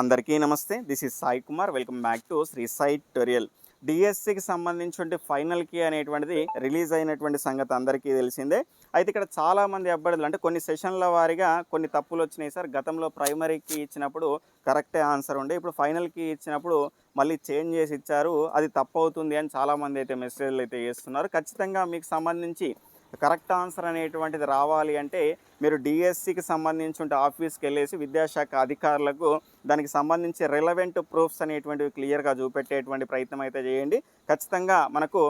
అందరికీ నమస్తే. This is Sai Kumar welcome back to Shri Sai tutorial డిఎస్సికి సంబంధించి ఫైనల్ కీ అనేటువంటిది రిలీజ్ అయినటువంటి సంగతి అందరికీ తెలిసిందే. అయితే ఇక్కడ చాలా మంది అబ్బాయిలు అంటే కొన్ని సెషన్ల వారీగా కొన్ని తప్పులు వచ్చినాయి సార్. గతంలో ప్రైమరీకి ఇచ్చినప్పుడు కరెక్టే ఆన్సర్ ఉండే. ఇప్పుడు ఫైనల్కి ఇచ్చినప్పుడు మళ్ళీ చేంజ్ చేసి ఇచ్చారు. అది తప్పు అవుతుంది అని చాలామంది అయితే మెసేజ్లు అయితే చేస్తున్నారు. ఖచ్చితంగా మీకు సంబంధించి కరెక్ట్ ఆన్సర్ అనేటువంటిది రావాలి అంటే మీరు డిఎస్సికి సంబంధించి ఉంటే ఆఫీస్కి వెళ్ళేసి విద్యాశాఖ అధికారులకు దానికి సంబంధించి రిలవెంట్ ప్రూఫ్స్ అనేటువంటివి క్లియర్గా చూపెట్టేటువంటి ప్రయత్నం అయితే చేయండి. ఖచ్చితంగా మనకు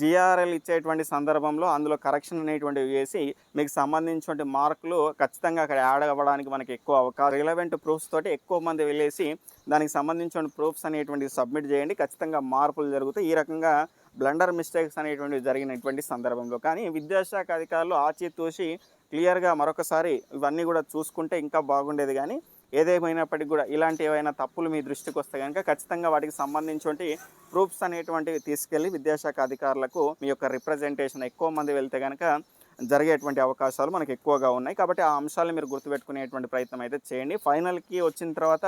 జిఆర్ఎల్ ఇచ్చేటువంటి సందర్భంలో అందులో కరెక్షన్ అనేటువంటివి చేసి మీకు సంబంధించిన మార్కులు ఖచ్చితంగా అక్కడ యాడ్ అవ్వడానికి మనకి ఎక్కువ అవకాశం రిలవెంట్ ప్రూఫ్స్ తోటి ఎక్కువ మంది వెళ్ళేసి దానికి సంబంధించిన ప్రూఫ్స్ అనేటువంటివి సబ్మిట్ చేయండి. ఖచ్చితంగా మార్పులు జరుగుతాయి. ఈ రకంగా బ్లండర్ మిస్టేక్స్ అనేటువంటివి జరిగినటువంటి సందర్భంలో. కానీ విద్యాశాఖ అధికారులు ఆచితూసి క్లియర్గా మరొకసారి ఇవన్నీ కూడా చూసుకుంటే ఇంకా బాగుండేది. కానీ ఏదేమైనప్పటికీ కూడా ఇలాంటి ఏవైనా తప్పులు మీ దృష్టికి వస్తే కనుక ఖచ్చితంగా వాటికి సంబంధించి ప్రూఫ్స్ అనేటువంటివి తీసుకెళ్ళి విద్యాశాఖ అధికారులకు మీ యొక్క రిప్రజెంటేషన్ ఎక్కువ మంది వెళ్తే కనుక జరిగేటువంటి అవకాశాలు మనకు ఎక్కువగా ఉన్నాయి. కాబట్టి ఆ అంశాలను మీరు గుర్తుపెట్టుకునేటువంటి ప్రయత్నం అయితే చేయండి. ఫైనల్కి వచ్చిన తర్వాత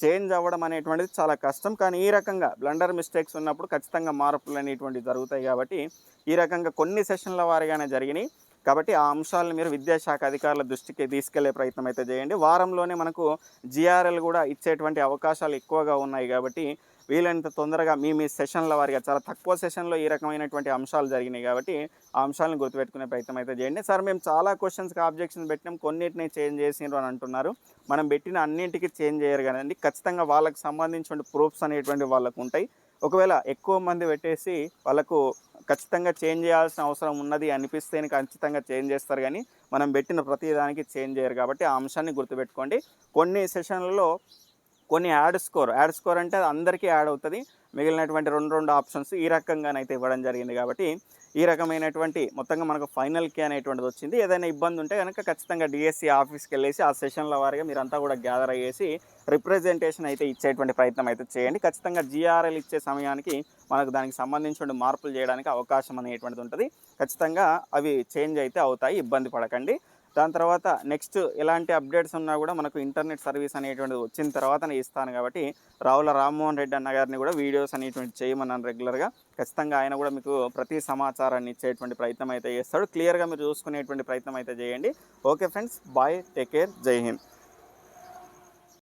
చేంజ్ అవ్వడం అనేటువంటిది చాలా కష్టం. కానీ ఈ రకంగా బ్లండర్ మిస్టేక్స్ ఉన్నప్పుడు ఖచ్చితంగా మార్పులు అనేటువంటివి జరుగుతాయి కాబట్టి ఈ రకంగా కొన్ని సెషన్ల వారిగానే జరిగినాయి. కాబట్టి ఆ అంశాలను మీరు విద్యాశాఖ అధికారుల దృష్టికి తీసుకెళ్ళే ప్రయత్నం అయితే చేయండి. వారంలోనే మనకు జిఆర్ఎల్ కూడా ఇచ్చేటువంటి అవకాశాలు ఎక్కువగా ఉన్నాయి కాబట్టి వీలైనంత తొందరగా మీ మీ సెషన్ల వారిగా చాలా తక్కువ సెషన్లో ఈ రకమైనటువంటి అంశాలు జరిగినాయి కాబట్టి ఆ అంశాలను గుర్తుపెట్టుకునే ప్రయత్నం అయితే చేయండి. సార్ మేము చాలా క్వశ్చన్స్కి ఆబ్జెక్షన్ పెట్టినాం. కొన్నిటిని చేంజ్ చేసినారు అని అంటున్నారు. మనం పెట్టిన అన్నింటికి చేంజ్ చేయరు కదండి ఖచ్చితంగా వాళ్ళకి సంబంధించిన ప్రూఫ్స్ అనేటువంటి వాళ్ళకు ఉంటాయి. ఒకవేళ ఎక్కువ మంది పెట్టేసి వాళ్ళకు ఖచ్చితంగా చేంజ్ చేయాల్సిన అవసరం ఉన్నది అనిపిస్తేనే ఖచ్చితంగా చేంజ్ చేస్తారు కానీ మనం పెట్టిన ప్రతి దానికి చేంజ్ చేయరు కాబట్టి ఆ అంశాన్ని గుర్తుపెట్టుకోండి. కొన్ని సెషన్లలో కొన్ని యాడ్ స్కోర్ యాడ్ స్కోర్ అంటే అది అందరికీ యాడ్ అవుతుంది. మిగిలినటువంటి రెండు రెండు ఆప్షన్స్ ఈ రకంగానైతే ఇవ్వడం జరిగింది కాబట్టి ఈ రకమైనటువంటి మొత్తంగా మనకు ఫైనల్కి అనేటువంటిది వచ్చింది. ఏదైనా ఇబ్బంది ఉంటే కనుక ఖచ్చితంగా డిఎస్సి ఆఫీస్కి వెళ్ళేసి ఆ సెషన్ల వారిగా మీరంతా కూడా గ్యాదర్ అయ్యేసి రిప్రజెంటేషన్ అయితే ఇచ్చేటువంటి ప్రయత్నం అయితే చేయండి. ఖచ్చితంగా జిఆర్ఎల్ ఇచ్చే సమయానికి మనకు దానికి సంబంధించిన మార్పులు చేయడానికి అవకాశం అనేటువంటిది ఉంటుంది. ఖచ్చితంగా అవి చేంజ్ అయితే అవుతాయి. ఇబ్బంది పడకండి. దాని తర్వాత నెక్స్ట్ ఎలాంటి అప్డేట్స్ ఉన్నా కూడా మనకు ఇంటర్నెట్ సర్వీస్ అనేటువంటిది వచ్చిన తర్వాత నేను ఇస్తాను కాబట్టి రావుల రామ్మోహన్ రెడ్డి అన్న గారిని కూడా వీడియోస్ అనేటువంటి చేయమన్నాను రెగ్యులర్గా. ఖచ్చితంగా ఆయన కూడా మీకు ప్రతి సమాచారాన్ని ఇచ్చేటువంటి ప్రయత్నం అయితే చేస్తాడు. క్లియర్గా మీరు చూసుకునేటువంటి ప్రయత్నం అయితే చేయండి. Okay friends bye take care Jai Hind.